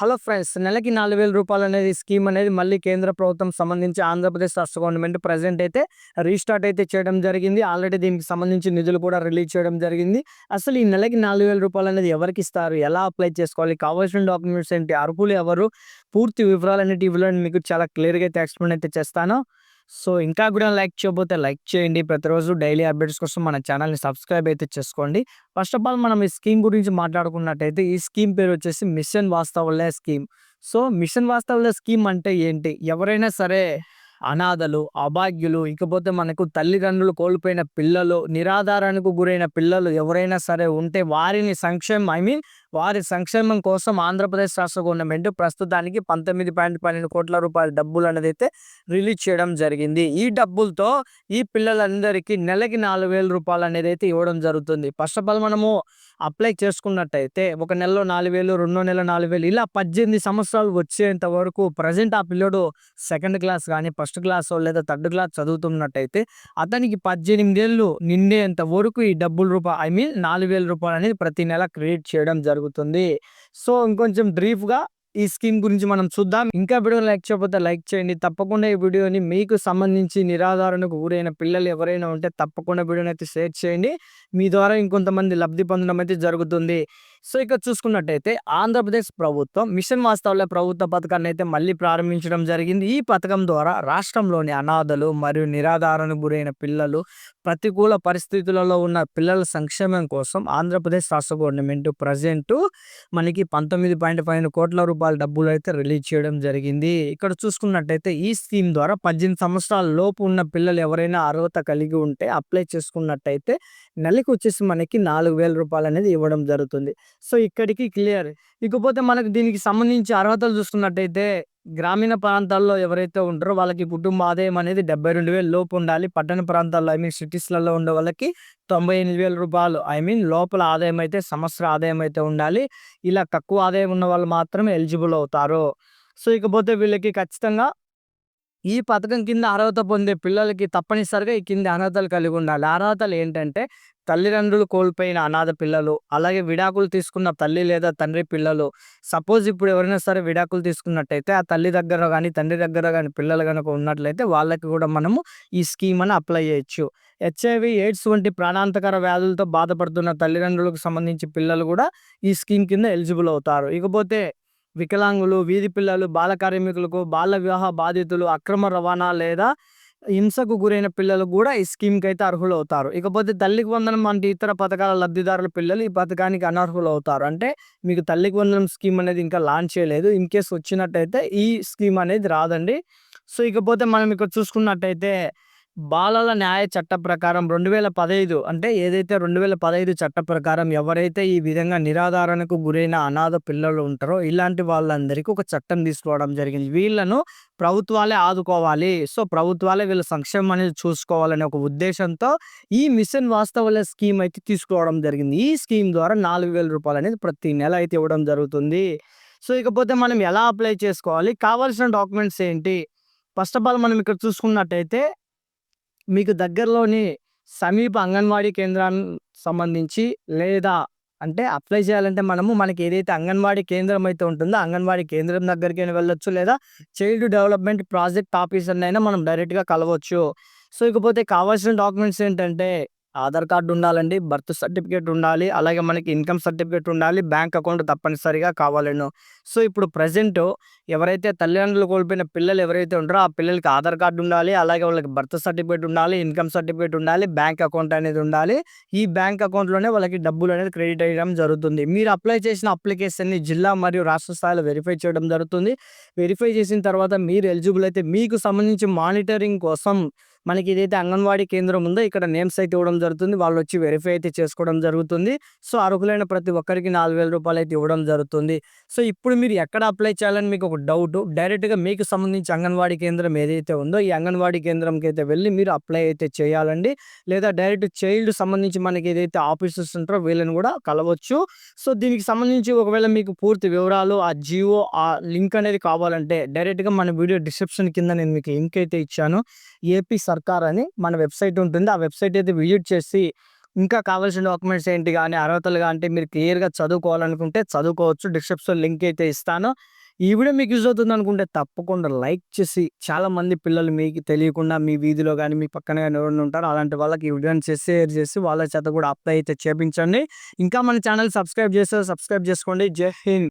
Hello friends నెలకి నాలుగు వేల రూపాయలు అనేది స్కీమ్ అనేది మళ్ళీ కేంద్ర ప్రభుత్వం సంబంధించి ఆంధ్రప్రదేశ్ రాష్ట్ర గవర్నమెంట్ ప్రజెంట్ అయితే రీస్టార్ట్ అయితే చేయడం జరిగింది. ఆల్రెడీ దీనికి సంబంధించి నిధులు కూడా రిలీజ్ చేయడం జరిగింది. అసలు ఈ నెలకి నాలుగు వేల రూపాయలు అనేది ఎవరికి ఇస్తారు? ఎలా అప్లై చేసుకోవాలి? కావాల్సిన డాక్యుమెంట్స్ ఏంటి? అర్హులు ఎవరు? పూర్తి వివరాలు అనేటివి మీకు చాలా క్లియర్గా అయితే ఎక్స్ప్లెయిన్ అయితే చేస్తాను. సో ఇంకా కూడా లైక్ చేయబోతే లైక్ చేయండి. ప్రతిరోజు డైలీ అప్డేట్స్ కోసం మన ఛానల్ని సబ్స్క్రైబ్ అయితే చేసుకోండి. ఫస్ట్ ఆఫ్ ఆల్ మనం ఈ స్కీమ్ గురించి మాట్లాడుకున్నట్టయితే ఈ స్కీమ్ పేరు వచ్చేసి మిషన్ వాస్తవలే స్కీమ్. సో మిషన్ వాస్తవల్య స్కీమ్ అంటే ఏంటి? ఎవరైనా సరే అనాథలు అభాగ్యులు ఇకపోతే మనకు తల్లిదండ్రులు కోల్పోయిన పిల్లలు నిరాధారానికి గురైన పిల్లలు ఎవరైనా సరే ఉంటే వారిని సంక్షేమం ఐ మీన్ వారి సంక్షేమం కోసం ఆంధ్రప్రదేశ్ రాష్ట్ర గవర్నమెంట్ ప్రస్తుతానికి పంతొమ్మిది పాయింట్ పన్నెండు కోట్ల రూపాయల డబ్బులు అనేది అయితే రిలీజ్ చేయడం జరిగింది. ఈ డబ్బులతో ఈ పిల్లలందరికీ నెలకి నాలుగు వేల రూపాయలు అనేది అయితే ఇవ్వడం జరుగుతుంది. ఫస్ట్ ఆఫ్ ఆల్ మనము అప్లై చేసుకున్నట్టయితే ఒక నెలలో నాలుగు వేలు రెండో నెల నాలుగు వేలు ఇలా పద్దెనిమిది సంవత్సరాలు వచ్చేంత వరకు ప్రజెంట్ ఆ పిల్లడు సెకండ్ క్లాస్ కానీ ఫస్ట్ క్లాస్ లేదా థర్డ్ క్లాస్ చదువుతున్నట్టయితే అతనికి పద్దెనిమిది ఏళ్ళు నిండేంత వరకు ఈ డబ్బులు రూపాయ ఐ మీన్ నాలుగు వేల రూపాయలు అనేది ప్రతి నెల క్రెడిట్ చేయడం జరుగుతుంది. జరుగుతుంది. సో ఇంకొంచెం బ్రీఫ్గా ఈ స్కీమ్ గురించి మనం చూద్దాం. ఇంకా వీడియో లైక్ చేయకపోతే లైక్ చేయండి. తప్పకుండా ఈ వీడియోని మీకు సంబంధించి నిరాధారణకు ఊరైన పిల్లలు ఎవరైనా ఉంటే తప్పకుండా వీడియోని అయితే షేర్ చేయండి. మీ ద్వారా ఇంకొంతమంది లబ్ధి పొందడం అయితే జరుగుతుంది. సో ఇక్కడ చూసుకున్నట్టయితే ఆంధ్రప్రదేశ్ ప్రభుత్వం మిషన్ వాస్తవాల ప్రభుత్వ పథకాన్ని అయితే మళ్ళీ ప్రారంభించడం జరిగింది. ఈ పథకం ద్వారా రాష్ట్రంలోని అనాథలు మరియు నిరాధారణకు గురైన పిల్లలు ప్రతికూల పరిస్థితులలో ఉన్న పిల్లల సంక్షేమం కోసం ఆంధ్రప్రదేశ్ రాష్ట్ర గవర్నమెంట్ ప్రజెంట్ మనకి పంతొమ్మిది పాయింట్ పైన కోట్ల రూపాయల డబ్బులు అయితే రిలీజ్ చేయడం జరిగింది. ఇక్కడ చూసుకున్నట్టయితే ఈ స్కీమ్ ద్వారా పద్దెనిమిది సంవత్సరాల లోపు ఉన్న పిల్లలు ఎవరైనా అర్హత కలిగి ఉంటే అప్లై చేసుకున్నట్టయితే నెలకి వచ్చేసి మనకి నాలుగు వేల రూపాయలు అనేది ఇవ్వడం జరుగుతుంది. సో ఇక్కడికి క్లియర్. ఇకపోతే మనకు దీనికి సంబంధించి అర్హతలు చూసుకున్నట్టయితే గ్రామీణ ప్రాంతాల్లో ఎవరైతే ఉంటారో వాళ్ళకి కుటుంబ ఆదాయం అనేది డెబ్బై రెండు వేలు లోపు ఉండాలి. పట్టణ ప్రాంతాల్లో ఐ మీన్ సిటీస్లలో ఉండే వాళ్ళకి తొంభై ఎనిమిది వేల రూపాయలు ఐ మీన్ లోపల ఆదాయం అయితే సంవత్సర ఆదాయం అయితే ఉండాలి. ఇలా తక్కువ ఆదాయం ఉన్న వాళ్ళు మాత్రమే ఎలిజిబుల్ అవుతారు. సో ఇకపోతే వీళ్ళకి ఖచ్చితంగా ఈ పథకం కింద అర్హత పొందే పిల్లలకి తప్పనిసరిగా ఈ కింద అర్హతలు కలిగి ఉండాలి. అర్హతలు ఏంటంటే తల్లిదండ్రులు కోల్పోయిన అనాథ పిల్లలు అలాగే విడాకులు తీసుకున్న తల్లి లేదా తండ్రి పిల్లలు. సపోజ్ ఇప్పుడు ఎవరైనా సరే విడాకులు తీసుకున్నట్టయితే ఆ తల్లి దగ్గర కానీ తండ్రి దగ్గర కానీ పిల్లలు కనుక ఉన్నట్లయితే వాళ్ళకి కూడా మనము ఈ స్కీమ్ అని అప్లై చేయొచ్చు. హెచ్ఐవి ఎయిడ్స్ వంటి ప్రాణాంతకర వ్యాధులతో బాధపడుతున్న తల్లిదండ్రులకు సంబంధించి పిల్లలు కూడా ఈ స్కీమ్ కింద ఎలిజిబుల్ అవుతారు. ఇకపోతే వికలాంగులు వీధి పిల్లలు బాల కార్మికులకు బాల వివాహ బాధితులు అక్రమ రవాణా లేదా హింసకు గురైన పిల్లలు కూడా ఈ స్కీమ్కి అయితే అర్హులు అవుతారు ఇకపోతే తల్లికి వందనం వంటి ఇతర పథకాల లబ్ధిదారుల పిల్లలు ఈ పథకానికి అనర్హులు అవుతారు అంటే మీకు తల్లికి వందనం స్కీమ్ అనేది ఇంకా లాంచ్ చేయలేదు. ఇన్ కేసు వచ్చినట్టయితే ఈ స్కీమ్ అనేది రాదండి. సో ఇకపోతే మనం ఇక్కడ చూసుకున్నట్టయితే బాలల న్యాయ చట్ట ప్రకారం రెండు వేల పదహైదు అంటే ఏదైతే రెండు వేల పదహైదు చట్ట ప్రకారం ఎవరైతే ఈ విధంగా నిరాధారణకు గురైన అనాథ పిల్లలు ఉంటారో ఇలాంటి వాళ్ళందరికీ ఒక చట్టం తీసుకోవడం జరిగింది. వీళ్ళను ప్రభుత్వాలే ఆదుకోవాలి. సో ప్రభుత్వాలే వీళ్ళ సంక్షేమం అనేది చూసుకోవాలనే ఒక ఉద్దేశంతో ఈ మిషన్ వాస్తవాల స్కీమ్ అయితే తీసుకోవడం జరిగింది. ఈ స్కీమ్ ద్వారా నాలుగు వేల రూపాయలు అనేది ప్రతి నెల అయితే ఇవ్వడం జరుగుతుంది. సో ఇకపోతే మనం ఎలా అప్లై చేసుకోవాలి? కావాల్సిన డాక్యుమెంట్స్ ఏంటి? ఫస్ట్ ఆఫ్ ఆల్ మనం ఇక్కడ చూసుకున్నట్టయితే మీకు దగ్గరలోని సమీప అంగన్వాడీ కేంద్రానికి సంబంధించి లేదా అంటే అప్లై చేయాలంటే మనము మనకి ఏదైతే అంగన్వాడీ కేంద్రం అయితే ఉంటుందో అంగన్వాడీ కేంద్రం దగ్గరికి వెళ్ళొచ్చు లేదా చైల్డ్ డెవలప్మెంట్ ప్రాజెక్ట్ ఆఫీసర్ని అయినా మనం డైరెక్ట్గా కలవచ్చు. సో ఇకపోతే కావాల్సిన డాక్యుమెంట్స్ ఏంటంటే ఆధార్ కార్డు ఉండాలండి బర్త్ సర్టిఫికేట్ ఉండాలి అలాగే మనకి ఇన్కమ్ సర్టిఫికేట్ ఉండాలి బ్యాంక్ అకౌంట్ తప్పనిసరిగా కావాలను సో ఇప్పుడు ప్రజెంట్ ఎవరైతే తల్లిదండ్రులు కోల్పోయిన పిల్లలు ఎవరైతే ఉంటారో ఆ పిల్లలకి ఆధార్ కార్డు ఉండాలి అలాగే వాళ్ళకి బర్త్ సర్టిఫికేట్ ఉండాలి ఇన్కమ్ సర్టిఫికేట్ ఉండాలి బ్యాంక్ అకౌంట్ అనేది ఉండాలి. ఈ బ్యాంక్ అకౌంట్లోనే వాళ్ళకి డబ్బులు అనేది క్రెడిట్ అయ్యడం జరుగుతుంది. మీరు అప్లై చేసిన అప్లికేషన్ని జిల్లా మరియు రాష్ట్ర స్థాయిలో వెరిఫై చేయడం జరుగుతుంది. వెరిఫై చేసిన తర్వాత మీరు ఎలిజిబుల్ అయితే మీకు సంబంధించి మానిటరింగ్ కోసం మనకి ఇదైతే అంగన్వాడీ కేంద్రం ఉందో ఇక్కడ నేమ్స్ అయితే ఇవ్వడం జరుగుతుంది. వాళ్ళు వచ్చి వెరిఫై అయితే చేసుకోవడం జరుగుతుంది. సో అర్హులైన ప్రతి ఒక్కరికి నాలుగు వేల రూపాయలు అయితే ఇవ్వడం జరుగుతుంది. సో ఇప్పుడు మీరు ఎక్కడ అప్లై చేయాలని మీకు ఒక డౌట్ డైరెక్ట్గా మీకు సంబంధించి అంగన్వాడీ కేంద్రం ఏదైతే ఉందో ఈ అంగన్వాడీ కేంద్రంకి అయితే వెళ్ళి మీరు అప్లై అయితే చేయాలండి. లేదా డైరెక్ట్ చైల్డ్ సంబంధించి మనకి ఏదైతే ఆఫీసర్స్ ఉంటారో వీళ్ళని కూడా కలవచ్చు. సో దీనికి సంబంధించి ఒకవేళ మీకు పూర్తి వివరాలు ఆ జియో ఆ లింక్ అనేది కావాలంటే డైరెక్ట్గా మన వీడియో డిస్క్రిప్షన్ కింద నేను మీకు లింక్ అయితే ఇచ్చాను. ఏపీ సర్కార్ అని మన వెబ్సైట్ ఉంటుంది ఆ వెబ్సైట్ అయితే విజిట్ చేసి ఇంకా కావాల్సిన డాక్యుమెంట్స్ ఏంటి కానీ అర్హతలు కానీ మీరు క్లియర్‌గా చదువుకోవాలనుకుంటే చదువుకోవచ్చు. డిస్క్రిప్షన్ లింక్ అయితే ఇస్తాను. ఈ వీడియో మీకు యూజ్ అవుతుంది అనుకుంటే తప్పకుండా లైక్ చేసి చాలా మంది పిల్లలు మీకు తెలియకుండా మీ వీధిలో కానీ మీ పక్కన కానీ ఎవరైనా ఉంటారు అలాంటి వాళ్ళకి ఈ వీడియోని చేసి షేర్ చేసి వాళ్ళ చేత కూడా అప్లై అయితే చేపించండి. ఇంకా మన ఛానల్ సబ్స్క్రైబ్ చేస్తే సబ్స్క్రైబ్ చేసుకోండి. జై హింద్.